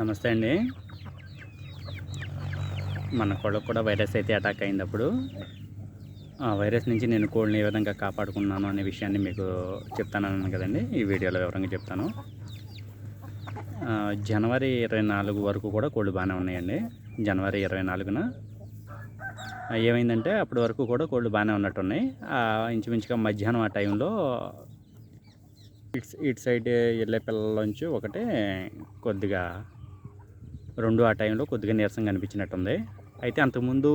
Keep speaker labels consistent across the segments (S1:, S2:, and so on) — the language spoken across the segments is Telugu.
S1: నమస్తే అండి. మన కోళ్ళకు కూడా వైరస్ అయితే అటాక్ అయినప్పుడు ఆ వైరస్ నుంచి నేను కోళ్ళని ఏ విధంగా కాపాడుకున్నాను అనే విషయాన్ని మీకు చెప్తానన్నాను కదండి. ఈ వీడియోలో వివరంగా చెప్తాను. జనవరి ఇరవై నాలుగు వరకు కూడా కోళ్ళు బాగానే ఉన్నాయండి. జనవరి ఇరవై నాలుగున. ఏమైందంటే అప్పటి వరకు కూడా కోళ్ళు బాగానే ఉన్నట్టున్నాయి. ఇంచుమించుగా మధ్యాహ్నం ఆ టైంలో ఇట్స్ ఇటు సైడ్ వెళ్ళే పిల్లలోంచి ఒకటే కొద్దిగా రెండు ఆ టైంలో కొద్దిగా నీరసంగా అనిపించినట్టుంది. అయితే అంతకుముందు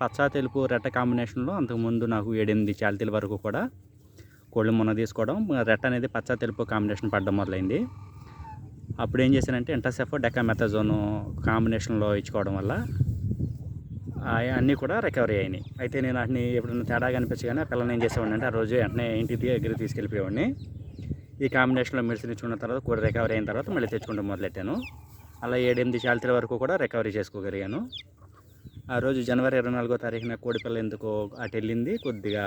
S1: పచ్చ తెలుపు రెట్ట కాంబినేషన్లో అంతకుముందు నాకు ఏడెనిమిది చాలితీల వరకు కూడా కోళ్ళు మొన్న తీసుకోవడం రెట్ట అనేది పచ్చ తెలుపు కాంబినేషన్ పడడం మొదలైంది. అప్పుడు ఏం చేశానంటే ఇంటర్సెఫ్ డెకామెథజోను కాంబినేషన్లో ఇచ్చుకోవడం వల్ల అన్నీ కూడా రికవరీ అయినాయి. అయితే నేను వాటిని ఎప్పుడైనా తేడా కనిపించగానే పిల్లల్ని ఏం చేసేవాడిని అంటే ఆ రోజు వెంటనే ఇంటి దగ్గర తీసుకెళ్ళిపోయేవాడిని. ఈ కాంబినేషన్లో మెడిసిన్ ఇచ్చుకున్న తర్వాత కూడా రికవరీ అయిన తర్వాత మళ్ళీ తెచ్చుకుంటూ మొదలెట్టాను. అలా ఏడెనిమిది శాలితీల వరకు కూడా రికవరీ చేసుకోగలిగాను. ఆ రోజు జనవరి ఇరవై నాలుగో తారీఖున కోడిపిల్ల ఎందుకో అటు వెళ్ళింది కొద్దిగా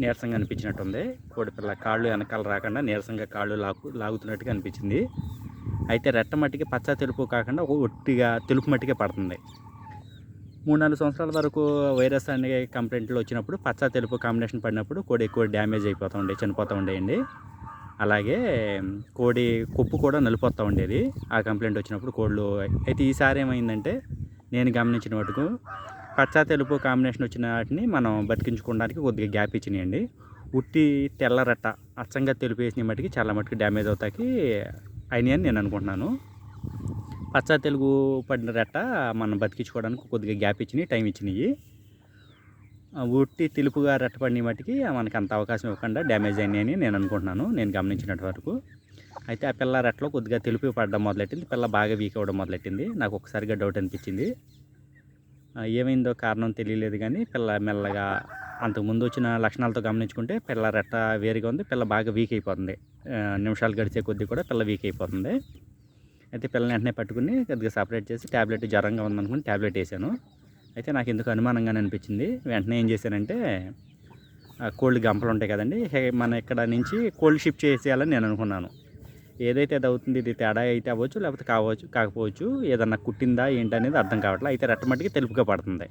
S1: నీరసంగా అనిపించినట్టుంది. కోడిపిల్ల కాళ్ళు వెనకాల రాకుండా నీరసంగా కాళ్ళు లాగు లాగుతున్నట్టుగా అనిపించింది. అయితే రెట్ట మట్టికి పచ్చ తెలుపు కాకుండా ఒక ఒట్టిగా తెలుపు మట్టికే పడుతుంది. మూడు నాలుగు సంవత్సరాల వరకు వైరస్ అనే కంప్లైంట్లు వచ్చినప్పుడు పచ్చ తెలుపు కాంబినేషన్ పడినప్పుడు కోడి ఎక్కువ డ్యామేజ్ అయిపోతూ ఉండే చనిపోతూ ఉండేయండి. అలాగే కోడి కొప్పు కూడా నలిపోతూ ఉండేది. ఆ కంప్లైంట్ వచ్చినప్పుడు కోళ్ళు అయితే ఈసారి ఏమైందంటే నేను గమనించిన మటుకు పచ్చ తెలుపు కాంబినేషన్ వచ్చిన వాటిని మనం బతికించుకోవడానికి కొద్దిగా గ్యాప్ ఇచ్చినాయండి. ఉట్టి తెల్ల రెట్ట అచ్చంగా తెలుపు వేసిన మటుకి చాలా మటుకు డ్యామేజ్ అవుతాకి అయినాయి అని నేను అనుకుంటున్నాను. పచ్చ తెలుగు పడిన రెట్ట మనం బతికించుకోవడానికి కొద్దిగా గ్యాప్ ఇచ్చినాయి టైం ఇచ్చినాయి. ఉట్టి తెలుపుగా రెట్టపడిన మట్టికి మనకి అంత అవకాశం ఇవ్వకుండా డ్యామేజ్ అయినాయని అని నేను అనుకుంటున్నాను. నేను గమనించినట్టు వరకు అయితే ఆ పిల్ల రెట్టలో కొద్దిగా తెలుపు పడడం మొదలెట్టింది. పిల్ల బాగా వీక్ అవ్వడం మొదలెట్టింది. నాకు ఒకసారిగా డౌట్ అనిపించింది. ఏమైందో కారణం తెలియలేదు కానీ పిల్ల మెల్లగా అంతకుముందు వచ్చిన లక్షణాలతో గమనించుకుంటే పిల్ల రెట్ట వేరుగా ఉంది. పిల్ల బాగా వీక్ అయిపోతుంది. నిమిషాలు గడిచే కొద్దీ కూడా పిల్ల వీక్ అయిపోతుంది. అయితే పిల్లని వెంటనే పట్టుకుని కొద్దిగా సపరేట్ చేసి ట్యాబ్లెట్ జ్వరంగా ఉందనుకుని ట్యాబ్లెట్ వేసాను. అయితే నాకు ఎందుకు అనుమానంగానే అనిపించింది. వెంటనే ఏం చేశానంటే ఆ కోల్డ్ గంపలు ఉంటాయి కదండి మన ఇక్కడ నుంచి కోల్డ్ షిఫ్ట్ చేసేయాలని నేను అనుకున్నాను. ఏదైతే అది అవుతుంది ఇది తేడా అయితే అవ్వచ్చు లేకపోతే కావచ్చు కాకపోవచ్చు ఏదన్నా కుట్టిందా ఏంటనేది అర్థం కావట్లేదు అయితే రెట్టమట్టికి తెలుపుగా పడుతుంది.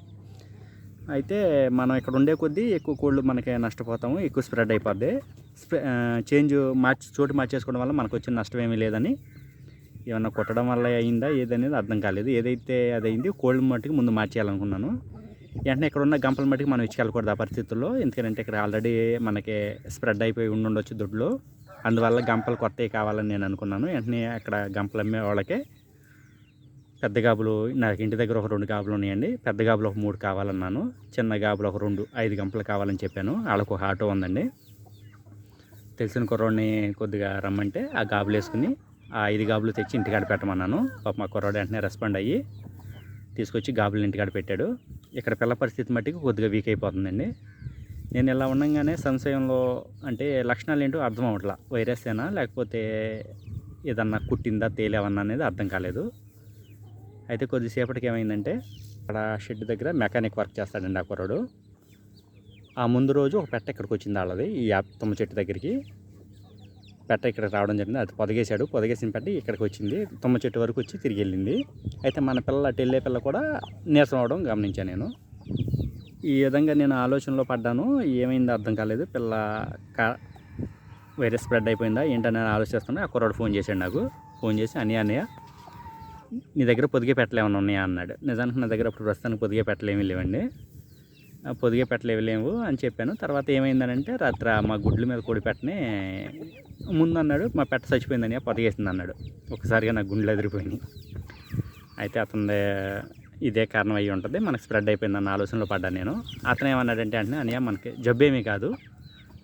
S1: అయితే మనం ఇక్కడ ఉండే కొద్దీ ఎక్కువ కోళ్ళు మనకి నష్టపోతాము ఎక్కువ స్ప్రెడ్ అయిపోద్ది. స్ప్రె చేంజ్ మార్చి చోటు మార్చేసుకోవడం వల్ల మనకు వచ్చిన నష్టం ఏమీ లేదని ఏమన్నా కొట్టడం వల్ల అయిందా? ఏదనేది అర్థం కాలేదు. ఏదైతే అది అయింది కోల్డ్ మట్టుకు ముందు మార్చేయాలనుకున్నాను. వెంటనే ఇక్కడ ఉన్న గంపల మట్టుకు మనం ఇచ్చుకెళ్ళకూడదు ఆ పరిస్థితుల్లో. ఎందుకంటే ఇక్కడ ఆల్రెడీ మనకి స్ప్రెడ్ అయిపోయి ఉండుండొచ్చు దొడ్లు. అందువల్ల గంపలు కొత్తవి కావాలని నేను అనుకున్నాను. వెంటనే అక్కడ గంపలు అమ్మే వాళ్ళకే పెద్ద గాబులు నాకు ఇంటి దగ్గర ఒక రెండు గాబులు ఉన్నాయండి. పెద్ద గాబులు ఒక మూడు కావాలన్నాను. చిన్న గాబులు ఒక రెండు ఐదు గంపలు కావాలని చెప్పాను. వాళ్ళకు ఒక ఆటో ఉందండి. తెలిసిన కుర్రోడిని కొద్దిగా రమ్మంటే ఆ గాబులు వేసుకుని ఐదు గాబులు తెచ్చి ఇంటికాడ పెట్టమన్నాను. పాప మా కుర్రాడు వెంటనే రెస్పాండ్ అయ్యి తీసుకొచ్చి గాబులు ఇంటికాడ పెట్టాడు. ఇక్కడ పిల్ల పరిస్థితి మట్టికి కొద్దిగా వీక్ అయిపోతుందండి. నేను ఇలా ఉండగానే సంశయంలో అంటే లక్షణాలు ఏంటో అర్థం అవట్లా వైరస్ ఏనా లేకపోతే ఏదన్నా కుట్టిందా తేలేవన్నా అనేది అర్థం కాలేదు. అయితే కొద్దిసేపటికి ఏమైందంటే అక్కడ షెడ్ దగ్గర మెకానిక్ వర్క్ చేస్తాడండి ఆ కుర్రాడు. ఆ ముందు రోజు ఒక పెట్ట ఇక్కడికి వచ్చింది వాళ్ళది ఈ యాప్ తుమ్మ చెట్టు దగ్గరికి. పెట్ట ఇక్కడికి రావడం జరిగింది. అది పొదగేశాడు. పొదగేసిన పెట్ట ఇక్కడికి వచ్చింది. తుమ్మ చెట్టు వరకు వచ్చి తిరిగి వెళ్ళింది. అయితే మన పిల్ల అటు వెళ్ళే పిల్ల కూడా నీరసం అవడం గమనించాను నేను. ఈ విధంగా నేను ఆలోచనలో పడ్డాను. ఏమైందో అర్థం కాలేదు. పిల్ల కా వైరస్ స్ప్రెడ్ అయిపోయిందా ఏంటని నేను ఆలోచిస్తున్నా. ఆ కుర్రాడు ఫోన్ చేశాడు నాకు. ఫోన్ చేసి అన్నయ్య అన్నయ్య నీ దగ్గర పొదిగే పెట్టలు ఏమైనా ఉన్నాయా? అన్నాడు. నిజానికి నా దగ్గర అప్పుడు ప్రస్తుతానికి పొదిగే పెట్టలేమీ లేవండి. పొదిగే పెట్టలు లేవు అని చెప్పాను. తర్వాత ఏమైందనంటే రాత్రి మా గుడ్ల మీద కోడి పెట్టనే ముందు అన్నాడు మా పెట్ట చచ్చిపోయిందని పొదిగేసింది అన్నాడు. ఒకసారిగా నా గుండెలు ఎదిరిపోయినాయి. అయితే అతని ఇదే కారణం అయ్యి ఉంటుంది. మనకు స్ప్రెడ్ అయిపోయింది అన్న ఆలోచనలో పడ్డాను నేను. అతను ఏమన్నాడంటే అంటే అనియా మనకి జబ్బేమీ కాదు.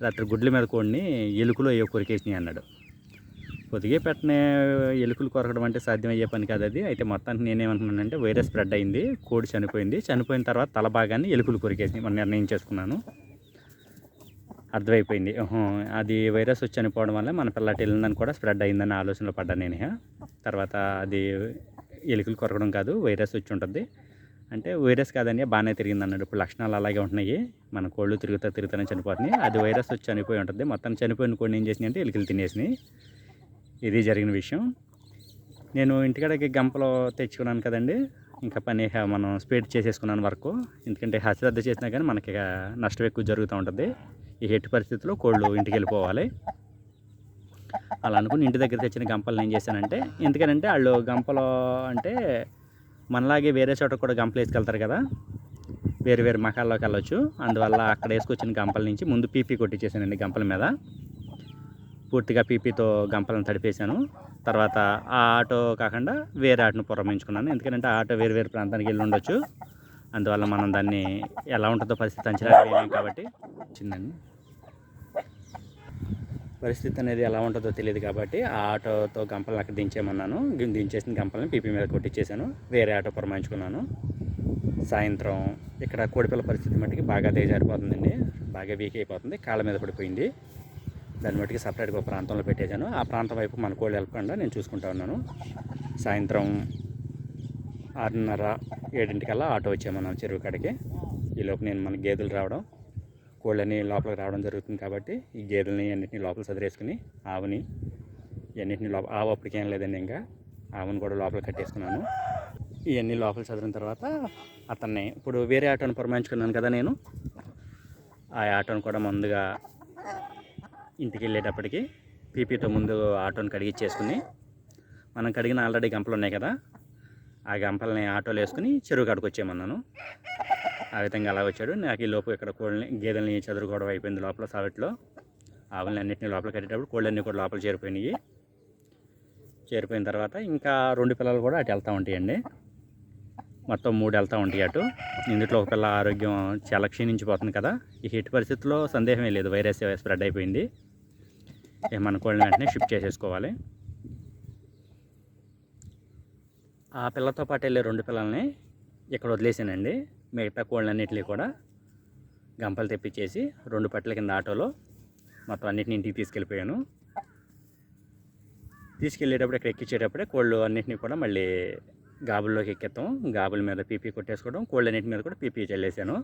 S1: రాత్రి గుడ్ల మీద కోడిని ఎలుకలు ఏ కొరికేసినాయి అన్నాడు. పొదిగే పెట్టనే ఎలుకలు కొరకడం అంటే సాధ్యమయ్యే పని కాదు అది. అయితే మొత్తానికి నేనేమంటున్నానంటే వైరస్ స్ప్రెడ్ అయింది కోడి చనిపోయింది. చనిపోయిన తర్వాత తల భాగాన్ని ఎలుకలు కొరికేసి మనం నిర్ణయం చేసుకున్నాను. అర్థమైపోయింది. అది వైరస్ వచ్చి చనిపోవడం వల్ల మన పిల్లటి వెళ్ళిందని కూడా స్ప్రెడ్ అయిందని ఆలోచనలో పడ్డాను నేను. తర్వాత అది ఎలుకలు కొరకడం కాదు వైరస్ వచ్చి ఉంటుంది. అంటే వైరస్ కాదని బాగానే తిరిగింది అన్నాడు ఇప్పుడు లక్షణాలు అలాగే ఉంటున్నాయి. మన కోళ్ళు తిరుగుతా తిరుగుతానే చనిపోతున్నాయి. అది వైరస్ వచ్చి చనిపోయి ఉంటుంది. మొత్తం చనిపోయిన కోడిని ఏం చేసినాయి అంటే ఎలుకలు తినేసినాయి. ఇది జరిగిన విషయం. నేను ఇంటికాడకి గంపలో తెచ్చుకున్నాను కదండి. ఇంకా పని మనం స్పీడ్ చేసేసుకున్నాను వర్క్. ఎందుకంటే అశ్రద్ధ చేసినా కానీ మనకి నష్టం ఎక్కువ జరుగుతూ ఉంటుంది. ఈ ఎట్టి పరిస్థితుల్లో కోళ్ళు ఇంటికి వెళ్ళిపోవాలి. అలా అనుకుని ఇంటి దగ్గర తెచ్చిన గంపలు ఏం చేశానంటే ఎందుకనంటే వాళ్ళు గంపలో అంటే మనలాగే వేరే చోట కూడా గంపలు వేసుకెళ్తారు కదా. వేరు వేరు మకాల్లోకి వెళ్ళొచ్చు. అందువల్ల అక్కడ వేసుకొచ్చిన గంపల నుంచి ముందు పీపీ కొట్టించేసానండి గంపల మీద. పూర్తిగా పీపీతో గంపలను తడిపేశాను. తర్వాత ఆ ఆటో కాకుండా వేరే ఆటోను పురమించుకున్నాను ఎందుకంటే ఆ ఆటో వేరు వేరు ప్రాంతానికి వెళ్ళి ఉండొచ్చు. అందువల్ల మనం దాన్ని ఎలా ఉంటుందో పరిస్థితి అంచనా వేయలేం కాబట్టి వచ్చిందండి పరిస్థితి అనేది ఎలా ఉంటుందో తెలియదు కాబట్టి ఆ ఆటోతో గంపలను అక్కడ దించేయమన్నాను. దించేసిన గంపలను పీపీ మీద కొట్టించేసాను వేరే ఆటో పురమాయించుకున్నాను. సాయంత్రం ఇక్కడ కోడిపిల్ల పరిస్థితి మట్టుకి బాగా దిగజారిపోతుందండి బాగా వీక్ అయిపోతుంది. కాళ్ళ మీద పడిపోయింది. దాన్ని మట్టుకి సపరేట్గా ఒక ప్రాంతంలో పెట్టేశాను. ఆ ప్రాంతం వైపు మన కోళ్ళు వెళ్ళకుండా నేను చూసుకుంటా ఉన్నాను. సాయంత్రం ఆరున్నర ఏడింటికల్లా ఆటో వచ్చామన్నాను చెరువు కాడికి. ఈలోపు నేను మన గేదెలు రావడం కోళ్ళని లోపలికి రావడం జరుగుతుంది కాబట్టి ఈ గేదెలని అన్నింటినీ లోపల సదిరేసుకుని ఆవుని ఇవన్నింటినీ లోపల ఆవు అప్పటికేం లేదండి ఇంకా. ఆవుని కూడా లోపల కట్టేసుకున్నాను. ఇవన్నీ లోపల చదివిన తర్వాత అతన్ని ఇప్పుడు వేరే ఆటోని పురమాయించుకున్నాను కదా నేను. ఆ ఆటోని కూడా ముందుగా ఇంటికి వెళ్ళేటప్పటికి పీపీతో ముందు ఆటోని కడిగిచ్చేసుకుని మనం కడిగిన ఆల్రెడీ గంపలు ఉన్నాయి కదా ఆ గంపల్ని ఆటోలో వేసుకుని చెరువు కాడికి వచ్చేయమన్నాను. ఆ విధంగా అలా వచ్చాడు. నాకు ఈ లోపు ఇక్కడ కోళ్ళని గేదెల్ని చదురుకోవడం అయిపోయింది లోపల సావిట్లో. ఆవులని అన్నింటినీ లోపల కట్టేటప్పుడు కోళ్ళన్నీ కూడా లోపల చేరిపోయినాయి. చేరిపోయిన తర్వాత ఇంకా రెండు పిల్లలు కూడా అటు వెళ్తూ ఉంటాయండి. మొత్తం మూడు వెళ్తూ ఉంటాయి అటు. ఇందులో ఒక పిల్ల ఆరోగ్యం చాలా క్షీణించిపోతుంది కదా. ఈ హిట్ పరిస్థితుల్లో సందేహమే లేదు. వైరస్ స్ప్రెడ్ అయిపోయింది. ఇక మన కోళ్ళని వెంటనే షిఫ్ట్ చేసేసుకోవాలి. ఆ పిల్లతో పాటు వెళ్ళే రెండు పిల్లల్ని ఇక్కడ వదిలేసానండి. మిగతా కోళ్ళన్నింటినీ కూడా గంపలు తెప్పించేసి రెండు పట్ల కింద ఆటోలో మొత్తం అన్నింటిని ఇంటికి తీసుకెళ్ళిపోయాను. తీసుకెళ్ళేటప్పుడు ఇక్కడ ఎక్కించేటప్పుడే కోళ్ళు అన్నింటినీ కూడా మళ్ళీ గాబుల్లోకి ఎక్కేస్తాం గాబుల మీద పీపీ కొట్టేసుకోవడం కోళ్ళన్నింటి మీద కూడా పీపీ చల్లేసాను.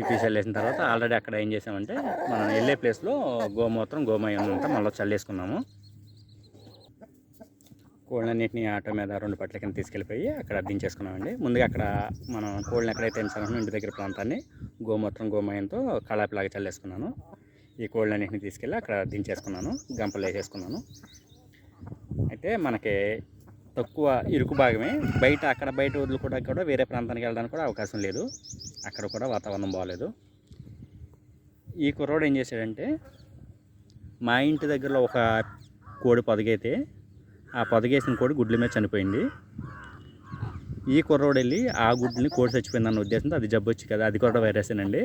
S1: ఈపీసీఎల్ వేసిన తర్వాత ఆల్రెడీ అక్కడ ఏం చేసామంటే మనం వెళ్ళే ప్లేస్లో గోమూత్రం గోమయం అంతా మళ్ళీ చల్లేసుకున్నాము. కోళ్ళన్నింటినీ ఆటో మీద రెండు పట్ల కింద తీసుకెళ్ళిపోయి అక్కడ దించేసుకున్నామండి. ముందుగా అక్కడ మనం కోళ్ళని ఎక్కడైతే ఎంచాలనో ఇంటి దగ్గర ప్రాంతాన్ని గోమూత్రం గోమయంతో కళాపిలాగా చల్లేసుకున్నాను. ఈ కోళ్ళన్నింటినీ తీసుకెళ్ళి అక్కడ దించేసుకున్నాను గంపలు వేసేసుకున్నాను. అయితే మనకి తక్కువ ఇరుకు భాగమే. బయట అక్కడ బయట వదులుకోవడానికి కూడా వేరే ప్రాంతానికి వెళ్ళడానికి కూడా అవకాశం లేదు. అక్కడ కూడా వాతావరణం బాగాలేదు ఈ కుర్రోడు ఏం చేశాడంటే మా ఇంటి దగ్గరలో ఒక కోడి పొదగైతే ఆ పొదగేసిన కోడి గుడ్ల మీద చనిపోయింది. ఈ కుర్రోడు వెళ్ళి ఆ గుడ్లని కోడి చచ్చిపోయిందన్న ఉద్దేశంతో అది జబ్బొచ్చు కదా అది కూడా వైరసేనండి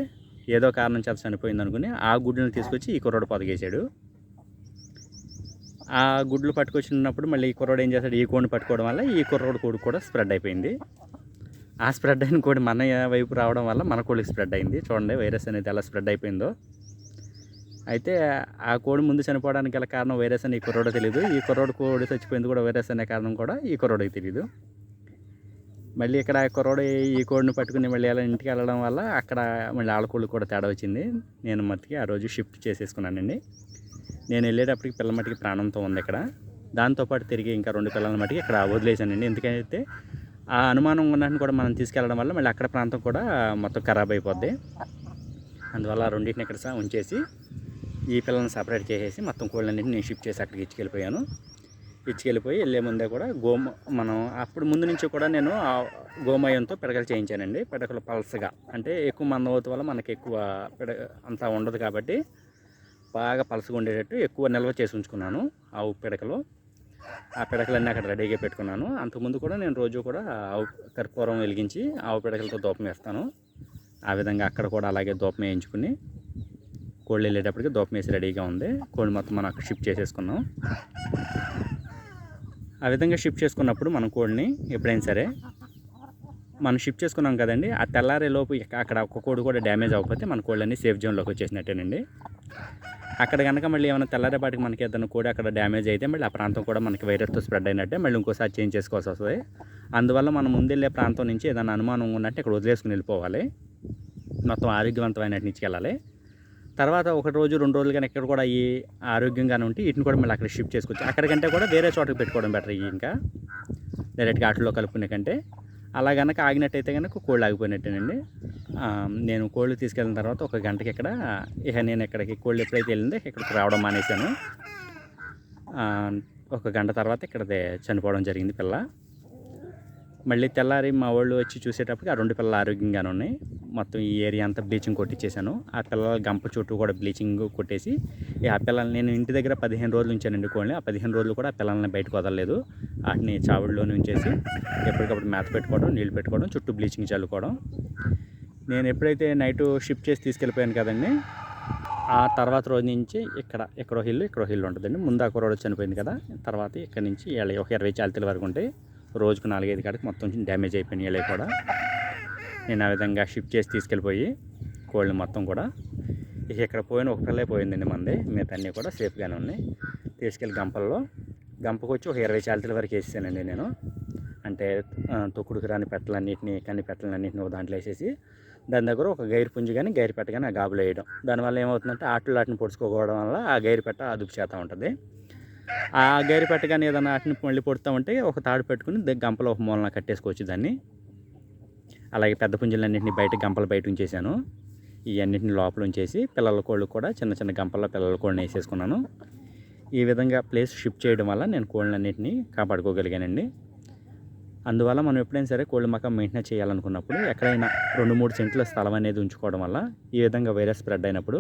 S1: ఏదో కారణం చేత చనిపోయింది అనుకుని ఆ గుడ్లను తీసుకొచ్చి ఈ కుర్రోడు పొదగేశాడు. ఆ గుడ్లు పట్టుకొచ్చినప్పుడు మళ్ళీ ఈ కుర్రోడు ఏం చేస్తాడు? ఈ కోడిని పట్టుకోవడం వల్ల ఈ కుర్రోడు కోడి కూడా స్ప్రెడ్ అయిపోయింది. ఆ స్ప్రెడ్ అయిన కోడి మన వైపు రావడం వల్ల మన కోడికి స్ప్రెడ్ అయింది. చూడండి వైరస్ అనేది ఎలా స్ప్రెడ్ అయిపోయిందో. అయితే ఆ కోడి ముందు చనిపోవడానికి గల కారణం వైరస్ అని ఈ కుర్రోడు తెలియదు ఈ కుర్రోడు కోడి చచ్చిపోయింది కూడా వైరస్ అనే కారణం కూడా ఈ కుర్రోడికి తెలియదు మళ్ళీ ఇక్కడ ఆ కుర్రోడు ఈ కోడిని పట్టుకుని మళ్ళీ అలా ఇంటికి వెళ్ళడం వల్ల అక్కడ మళ్ళీ ఆడకోళ్ళు కూడా తేడా వచ్చింది. నేను మతికి ఆ రోజు షిఫ్ట్ చేసేసుకున్నానండి. నేను వెళ్ళేటప్పటికి పిల్ల మట్టికి ప్రాణంతో ఉంది ఇక్కడ. దాంతోపాటు తిరిగి ఇంకా రెండు పిల్లల మట్టికి ఇక్కడ వదిలేసానండి ఎందుకంటే ఆ అనుమానం ఉన్నట్టు కూడా మనం తీసుకెళ్ళడం వల్ల మళ్ళీ అక్కడ ప్రాంతం కూడా మొత్తం ఖరాబ్ అయిపోద్ది. అందువల్ల రెండింటిని ఇక్కడ ఉంచేసి ఈ పిల్లల్ని సపరేట్ చేసేసి మొత్తం కోళ్ళన్నింటిని నేను షిఫ్ట్ చేసి అక్కడికి ఇచ్చుకెళ్ళిపోయాను. ఇచ్చుకెళ్ళిపోయి వెళ్ళే ముందే కూడా గోమ మనం అప్పుడు ముందు నుంచి కూడా నేను గోమయంతో పిడకలు చేయించానండి. పిడకలు పల్సగా. అంటే ఎక్కువ మందవత వల్ల మనకి ఎక్కువ పిడ అంతా ఉండదు కాబట్టి బాగా పలసగా ఉండేటట్టు ఎక్కువ నిల్వ చేసి ఉంచుకున్నాను ఆవు పిడకలు. ఆ పిడకలన్నీ అక్కడ రెడీగా పెట్టుకున్నాను. అంతకుముందు కూడా నేను రోజు కూడా ఆవు కర్పూరం వెలిగించి ఆవు పిడకలతో దూపం వేస్తాను. ఆ విధంగా అక్కడ కూడా అలాగే దూపం వేయించుకుని కోళ్ళు వెళ్ళేటప్పటికి దూపం వేసి రెడీగా ఉంది. కోళ్ళు మొత్తం మనం అక్కడ షిఫ్ట్ చేసేసుకున్నాం. ఆ విధంగా షిఫ్ట్ చేసుకున్నప్పుడు మనం కోడిని ఎప్పుడైనా సరే మనం షిఫ్ట్ చేసుకున్నాం కదండి ఆ తెల్లారే లోపు అక్కడ ఒక్క కోడి కూడా డ్యామేజ్ అవ్వకపోతే మన కోళ్ళన్నీ సేఫ్ జోన్లోకి వచ్చేసినట్టేనండి. అక్కడ కనుక మళ్ళీ ఏమైనా తెల్లారేపాటికి మనకి ఏదైనా కూడా అక్కడ డ్యామేజ్ అయితే మళ్ళీ ఆ ప్రాంతం కూడా మనకి వైరస్తో స్ప్రెడ్ అయినట్టే మళ్ళీ ఇంకోసారి చేంజ్ చేసుకోవాల్సి వస్తుంది. అందువల్ల మనం ముందెళ్ళే ప్రాంతం నుంచి ఏదైనా అనుమానం ఉన్నట్టు ఇక్కడ వదిలేసుకుని వెళ్ళిపోవాలి. మొత్తం ఆరోగ్యవంతమైన నుంచి వెళ్ళాలి. తర్వాత ఒక రోజు రెండు రోజులు కానీ ఎక్కడ కూడా అయ్యి ఆరోగ్యంగానే ఉంటే వీటిని కూడా మళ్ళీ అక్కడ షిఫ్ట్ చేసుకోవచ్చు అక్కడికంటే కూడా వేరే చోటకి పెట్టుకోవడం బెటర్ ఇవి ఇంకా. డైరెక్ట్గా ఆటలో కలుపుకునే కంటే. అలా కనుక ఆగినట్టయితే కనుక కోళ్ళు ఆగిపోయినట్టేనండి. నేను కోళ్ళు తీసుకెళ్ళిన తర్వాత ఒక గంటకి ఇక్కడ ఇక నేను ఇక్కడికి కోళ్ళు ఎప్పుడైతే వెళ్ళిందో ఇక్కడికి రావడం మానేశాను. ఒక గంట తర్వాత ఇక్కడ చనిపోవడం జరిగింది పిల్ల. మళ్ళీ తెల్లారి మా వాళ్ళు వచ్చి చూసేటప్పటికి ఆ రెండు పిల్లలు ఆరోగ్యంగానే ఉన్నాయి. మొత్తం ఈ ఏరియా అంతా బ్లీచింగ్ కొట్టించేశాను ఆ పిల్లల గంప చుట్టూ కూడా బ్లీచింగ్ కొట్టేసి ఆ పిల్లల్ని నేను ఇంటి దగ్గర పదిహేను రోజులు ఉంచానండి కోళ్ళని. ఆ పదిహేను రోజులు కూడా ఆ పిల్లల్ని బయటకు వదలలేదు. వాటిని చావుడిలోనే ఉంచేసి ఎప్పటికప్పుడు మేత పెట్టుకోవడం నీళ్ళు పెట్టుకోవడం చుట్టూ బ్లీచింగ్ చల్లుకోవడం. నేను ఎప్పుడైతే నైట్ షిఫ్ట్ చేసి తీసుకెళ్ళిపోయాను కదండి ఆ తర్వాత రోజు నుంచి ఇక్కడ ఎక్కడో హిల్లు ఇక్కడో హిల్లు ఉంటుందండి. ముందు ఆ కుర్రోడు చనిపోయింది కదా తర్వాత ఇక్కడ నుంచి ఒక ఇరవై చాలితల వరకు ఉంటాయి. రోజుకు నాలుగైదు కాడికి మొత్తం డ్యామేజ్ అయిపోయినాయి కూడా. నేను ఆ విధంగా షిఫ్ట్ చేసి తీసుకెళ్ళిపోయి కోళ్ళు మొత్తం కూడా ఇక్కడ పోయిన ఒక పిల్లే పోయిందండి మంది. మిగతా అన్నీ కూడా సేఫ్గానే ఉన్నాయి. తీసుకెళ్ళి గంపల్లో గంపకు వచ్చి ఒక ఇరవై చాలితల వరకు వేసేసానండి నేను. అంటే తొక్కుడుకు రాని పెట్టలన్నింటినీ కన్ని పెట్టలన్నింటినీ ఒక దాంట్లో వేసేసి దాని దగ్గర ఒక గైరు పుంజు కానీ గైరు పెట్ట కానీ ఆ గాబులు వేయడం. దానివల్ల ఏమవుతుందంటే ఆటలు ఆటను పొడుచుకోవడం వల్ల ఆ గైరు పెట్ట అదుపు చేస్తూ ఉంటుంది. ఆ గైరు పెట్టగానే ఏదైనా వాటిని మళ్ళీ పొడుతూ ఉంటే ఒక తాడు పెట్టుకుని గంపలో ఒక మూలన కట్టేసుకోవచ్చు దాన్ని. అలాగే పెద్ద పుంజులన్నింటినీ బయట గంపలు బయట ఉంచేసాను ఈ అన్నింటిని లోపల ఉంచేసి పిల్లల కోళ్ళు కూడా చిన్న చిన్న గంపల్లో పిల్లల కోళ్ళని వేసేసుకున్నాను. ఈ విధంగా ప్లేస్ షిఫ్ట్ చేయడం వల్ల నేను కోళ్ళన్నింటినీ కాపాడుకోగలిగానండి. అందువల్ల మనం ఎప్పుడైనా సరే కోళ్ళ మకం మెయింటైన్ చేయాలనుకున్నప్పుడు ఎక్కడైనా రెండు మూడు సెంట్ల స్థలం అనేది ఉంచుకోవడం వల్ల ఈ విధంగా వైరస్ స్ప్రెడ్ అయినప్పుడు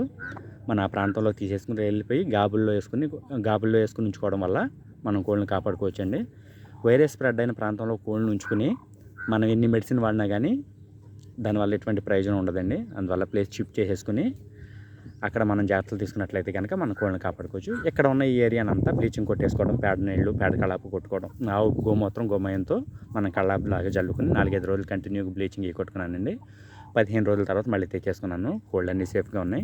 S1: మన ఆ ప్రాంతంలో తీసేసుకుని వెళ్ళిపోయి గాబుల్లో వేసుకుని గాబుల్లో వేసుకుని ఉంచుకోవడం వల్ల మనం కోళ్ళని కాపాడుకోవచ్చండి. వైరస్ స్ప్రెడ్ అయిన ప్రాంతంలో కోళ్ళని ఉంచుకుని మనం ఎన్ని మెడిసిన్ వాడినా కానీ దానివల్ల ఎటువంటి ప్రయోజనం ఉండదండి. అందువల్ల ప్లేస్ షిఫ్ట్ చేసేసుకుని అక్కడ మనం జాగ్రత్తలు తీసుకున్నట్లయితే కనుక మన కోళ్ళని కాపాడుకోవచ్చు. ఇక్కడ ఉన్న ఈ ఏరియానంతా బ్లీచింగ్ కొట్టేసుకోవడం పేడ నీళ్ళు పేడ కళాపు కొట్టుకోవడం ఆవు గోమూత్రం గోమయంతో మనం కళ్ళాపు లాగా జల్లుకుని నాలుగైదు రోజులు కంటిన్యూగా బ్లీచింగ్ ఇవి కొట్టుకున్నానండి. పదిహేను రోజుల తర్వాత మళ్ళీ తెచ్చేసుకున్నాను కోళ్ళు అన్నీ సేఫ్గా ఉన్నాయి.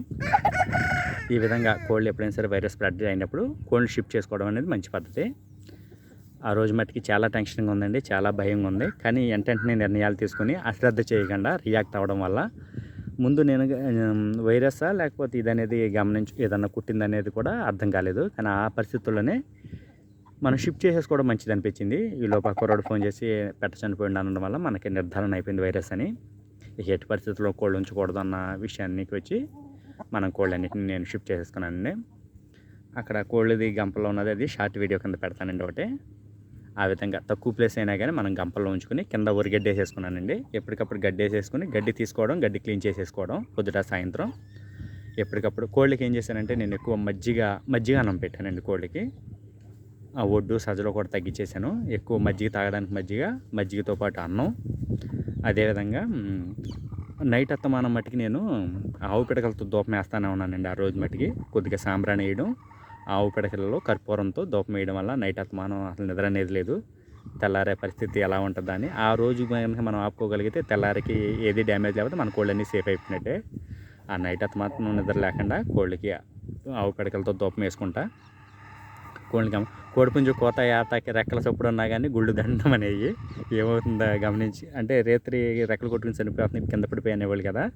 S1: ఈ విధంగా కోళ్ళు ఎప్పుడైనా సరే వైరస్ స్ప్రెడ్ అయినప్పుడు కోళ్ళు షిఫ్ట్ చేసుకోవడం అనేది మంచి పద్ధతి. ఆ రోజు మట్టుకి చాలా టెన్షన్గా ఉందండి చాలా భయంగా ఉంది. కానీ వెంటనే నిర్ణయాలు తీసుకుని అశ్రద్ధ చేయకుండా రియాక్ట్ అవ్వడం వల్ల ముందు నేను వైరస్సా లేకపోతే ఇది అనేది గమనించి ఏదన్నా కుట్టిందనేది కూడా అర్థం కాలేదు. కానీ ఆ పరిస్థితుల్లోనే మనం షిఫ్ట్ చేసేసుకోవడం మంచిది అనిపించింది. ఈ లోపల కుర్రాడు ఫోన్ చేసి పెట్ట చనిపోయింది అనడం వల్ల మనకి నిర్ధారణ అయిపోయింది వైరస్ అని. ఎట్టి పరిస్థితుల్లో కోళ్ళు ఉంచకూడదు అన్న విషయానికి వచ్చి మనం కోళ్ళన్నిటిని నేను షిఫ్ట్ చేసేసుకున్నానండి. అక్కడ కోళ్ళది గంపలో ఉన్నది అది షార్ట్ వీడియో కింద పెడతానండి ఒకటి. ఆ విధంగా తక్కువ ప్లేస్ అయినా కానీ మనం గంపల్లో ఉంచుకుని కింద ఊరి గడ్డి వేసేసుకున్నానండి. ఎప్పటికప్పుడు గడ్డి వేసేసుకుని గడ్డి తీసుకోవడం గడ్డి క్లీన్ చేసేసుకోవడం పొద్దుట సాయంత్రం. ఎప్పటికప్పుడు కోళ్ళకి ఏం చేశానంటే నేను ఎక్కువ మజ్జిగ మజ్జిగ అన్నం పెట్టానండి కోళ్ళకి. ఆ ఒడ్డు సజ్జలో కూడా తగ్గించేశాను. ఎక్కువ మజ్జిగ తాగడానికి మజ్జిగ మజ్జిగతో పాటు అన్నం. అదేవిధంగా నైట్ అత్తమానం మట్టికి నేను ఆవు పిడకలతో దూపం వేస్తానే ఉన్నానండి ఆ రోజు మట్టికి. కొద్దిగా సాంబ్రాణి వేయడం ఆవు పిడకలలో కర్పూరంతో దూపం వేయడం వల్ల నైట్ అత్తమానం అసలు నిద్ర అనేది లేదు. తెల్లారే పరిస్థితి ఎలా ఉంటుందని. ఆ రోజు కనుక మనం ఆపుకోగలిగితే తెల్లారికి ఏది డ్యామేజ్ లేకపోతే మన కోళ్ళన్నీ సేఫ్ అయిపోయినట్టే. ఆ నైట్ అత్తమాత్రం నిద్ర లేకుండా కోళ్ళకి ఆవు పిడకలతో దూపం వేసుకుంటా. కోళ్ళకి గమ- కోడిపుంజు కోత యాతకి రెక్కల చప్పుడు ఉన్నా కానీ గుళ్ళు దండం అనేవి ఏమవుతుందో గమనించి అంటే రేత్రి రెక్కలు కొట్టుకుని చనిపోతున్నాయి కింద పడిపోయి అనేవాళ్ళు కదా.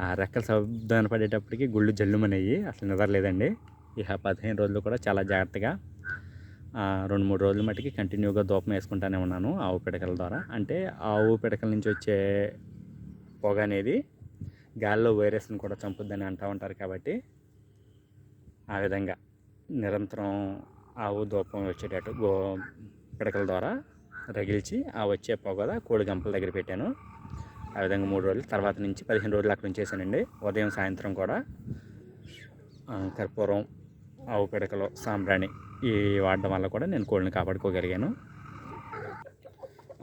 S1: ఆ రెక్కల శబ్దాన్ని పడేటప్పటికి గుళ్ళు జల్లుమనేవి. అసలు నిద్రలేదండి ఇక పదిహేను రోజులు కూడా చాలా జాగ్రత్తగా రెండు మూడు రోజుల మట్టుకి కంటిన్యూగా దూపం వేసుకుంటానే ఉన్నాను ఆవు పిడకల ద్వారా. అంటే ఆవు పిడకల నుంచి వచ్చే పొగ అనేది గాలిలో వైరస్ని కూడా చంపుద్దని అంటూ ఉంటారు కాబట్టి ఆ విధంగా నిరంతరం ఆవు దూపం వచ్చేటట్టు గో పిడకల ద్వారా రగిల్చి ఆ వచ్చే పొగ కోడి గంపల దగ్గర పెట్టాను. ఆ విధంగా మూడు రోజులు తర్వాత నుంచి పదిహేను రోజులు అక్కడ ఉంచేసానండి ఉదయం సాయంత్రం కూడా కర్పూరం ఆవు పిడకలు సాంబ్రాణి ఈ వాడడం వల్ల కూడా నేను కోళ్ళని కాపాడుకోగలిగాను.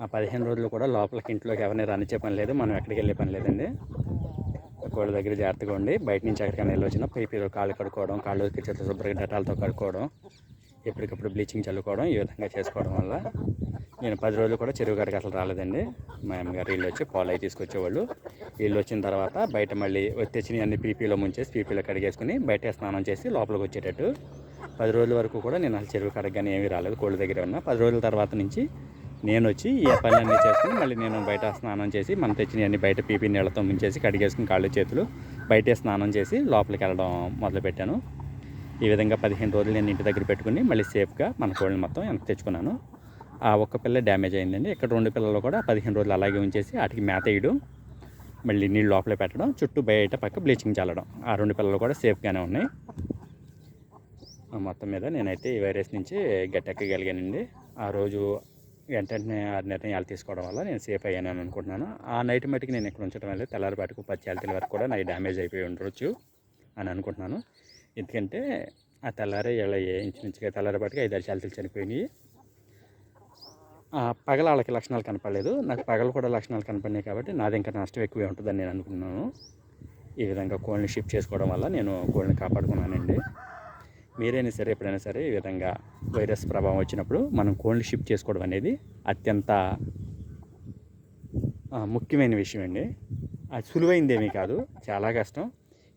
S1: ఆ పదిహేను రోజులు కూడా లోపలికి ఇంట్లోకి ఎవరిని రానిచ్చే పని లేదు మనం ఎక్కడికి వెళ్ళే పని లేదండి. కోళ్ళ దగ్గర జాగ్రత్తగా ఉండి బయట నుంచి ఎక్కడికైనా వెళ్ళి వచ్చినా పైపీలో కాళ్ళు కడుక్కోవడం కాళ్ళు చేతులు శుభ్రంగా డటాలతో కడుక్కోవడం ఎప్పటికప్పుడు బ్లీచింగ్ చల్లుకోవడం ఈ విధంగా చేసుకోవడం వల్ల నేను పది రోజులు కూడా చెరువు గడికి అసలు రాలేదండి. మా అమ్మగారు వీళ్ళు వచ్చి పాలు అవి తీసుకొచ్చేవాళ్ళు. వీళ్ళు వచ్చిన తర్వాత బయట మళ్ళీ తెచ్చినవి అన్ని పీపీలో ముంచేసి పీపీలో కడిగేసుకుని బయట స్నానం చేసి లోపలికి వచ్చేటట్టు. పది రోజుల వరకు కూడా నేను అసలు చెరువు కడగ కానీ ఏమీ రాలేదు కోళ్ళ దగ్గర ఉన్నా. పది రోజుల తర్వాత నుంచి నేను వచ్చి ఈ పనులన్నీ చేసుకుని మళ్ళీ నేను బయట స్నానం చేసి మనం తెచ్చిన అన్ని బయట పీపీ నీళ్ళతో ముంచేసి కడిగేసుకుని కాళ్ళు చేతులు బయటే స్నానం చేసి లోపలికి వెళ్ళడం మొదలుపెట్టాను ఈ విధంగా పదిహేను రోజులు నేను ఇంటి దగ్గర పెట్టుకుని మళ్ళీ సేఫ్గా మన కోళ్ళని మొత్తం వెనక్కి తెచ్చుకున్నాను. ఆ ఒక్క పిల్ల డ్యామేజ్ అయిందండి. ఇక్కడ రెండు పిల్లలు కూడా పదిహేను రోజులు అలాగే ఉంచేసి వాటికి మేత వేయడం మళ్ళీ నీళ్ళు లోపలే పెట్టడం చుట్టూ బయట పక్క బ్లీచింగ్ చల్లడం. ఆ రెండు పిల్లలు కూడా సేఫ్గానే ఉన్నాయి. ఆ మొత్తం మీద నేనైతే ఈ వైరస్ నుంచి గట్టెక్కగలిగానండి. ఆ రోజు వెంటనే ఆ నిర్ణయాలు తీసుకోవడం వల్ల నేను సేఫ్ అయ్యాను అనుకుంటున్నాను. ఆ నైట్ మటుకు నేను ఇక్కడ ఉంచడం వల్ల తెల్లారిపాటుకు పచ్చాలితల వరకు కూడా నాకు డ్యామేజ్ అయిపోయి ఉండొచ్చు అని అనుకుంటున్నాను. ఎందుకంటే ఆ తెల్లారి ఇలా ఇంచుమించుగా తెల్లారిపాటికి ఐదు చాలితలు చనిపోయినాయి. పగల వాళ్ళకి లక్షణాలు కనపడలేదు. నాకు పగలు కూడా లక్షణాలు కనపడినాయి కాబట్టి నాది ఇంకా నష్టం ఎక్కువే ఉంటుందని నేను అనుకున్నాను ఈ విధంగా కోళ్ళని షిఫ్ట్ చేసుకోవడం వల్ల నేను కోళ్ళని కాపాడుకున్నానండి. మీరైనా సరే ఎప్పుడైనా సరే ఈ విధంగా వైరస్ ప్రభావం వచ్చినప్పుడు మనం కోళ్ళని షిఫ్ట్ చేసుకోవడం అనేది అత్యంత ముఖ్యమైన విషయం అండి అది సులువైందేమీ కాదు. చాలా కష్టం.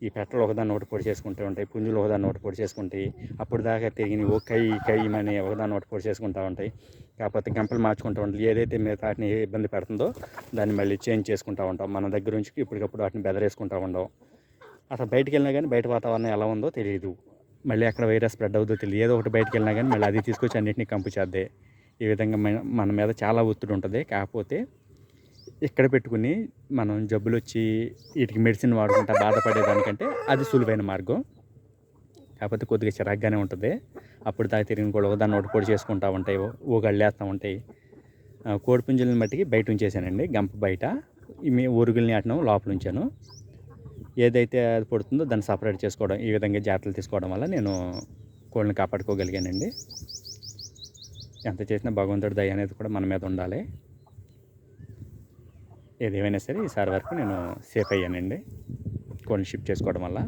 S1: ఈ పెట్టలు ఒకదాన్ని ఒకటి పొడి చేసుకుంటూ ఉంటాయి పుంజులు ఒకదాన్ని ఒకటి పొడి చేసుకుంటాయి అప్పుడు దాకా తిరిగిన ఓ కై కై అని ఒకదాన్ని ఒకటి పొడి చేసుకుంటూ ఉంటాయి. కాకపోతే గంపలు మార్చుకుంటూ ఉంటాయి ఏదైతే మీరు వాటిని ఇబ్బంది పెడుతుందో దాన్ని మళ్ళీ చేంజ్ చేసుకుంటూ ఉంటాం. మన దగ్గర నుంచి ఇప్పటికప్పుడు వాటిని బెదరేసుకుంటూ ఉండవు. అసలు బయటికి వెళ్ళినా కానీ బయట వాతావరణం ఎలా ఉందో తెలియదు మళ్ళీ అక్కడ వైరస్ స్ప్రెడ్ అవుతుందో తెలియదు ఏదో ఒకటి బయటికి వెళ్ళినా కానీ మళ్ళీ అది తీసుకొచ్చి అన్నింటినీ కంపు చేద్దే. ఈ విధంగా మన- మన మీద చాలా ఒత్తిడి ఉంటుంది. కాకపోతే ఇక్కడ పెట్టుకుని మనం జబ్బులు వచ్చి వీటికి మెడిసిన్ వాడుకుంటా బాధపడేదానికంటే అది సులువైన మార్గం. కాకపోతే కొద్దిగా చిరాగ్గానే ఉంటుంది. అప్పుడు దాకా తిరిగిన కూడా ఒకదాన్ని ఒకటి పొడి చేసుకుంటూ ఉంటాయి. ఊగళ్ళేస్తూ ఉంటాయి. కోడి పుంజులని మట్టికి బయట ఉంచేసానండి గంప బయట. మీ ఊరుగుల్ని అటను లోపల ఉంచాను. ఏదైతే అది పడుతుందో దాన్ని సపరేట్ చేసుకోవడం ఈ విధంగా జాగ్రత్తలు తీసుకోవడం వల్ల నేను కోళ్ళని కాపాడుకోగలిగానండి. ఎంత చేసినా భగవంతుడి దయ అనేది కూడా మన మీద ఉండాలి. ఏదేమైనా సరే ఈసారి వరకు నేను సేఫ్ అయ్యానండి. కోళ్ళని షిఫ్ట్ చేసుకోవడం వల్ల.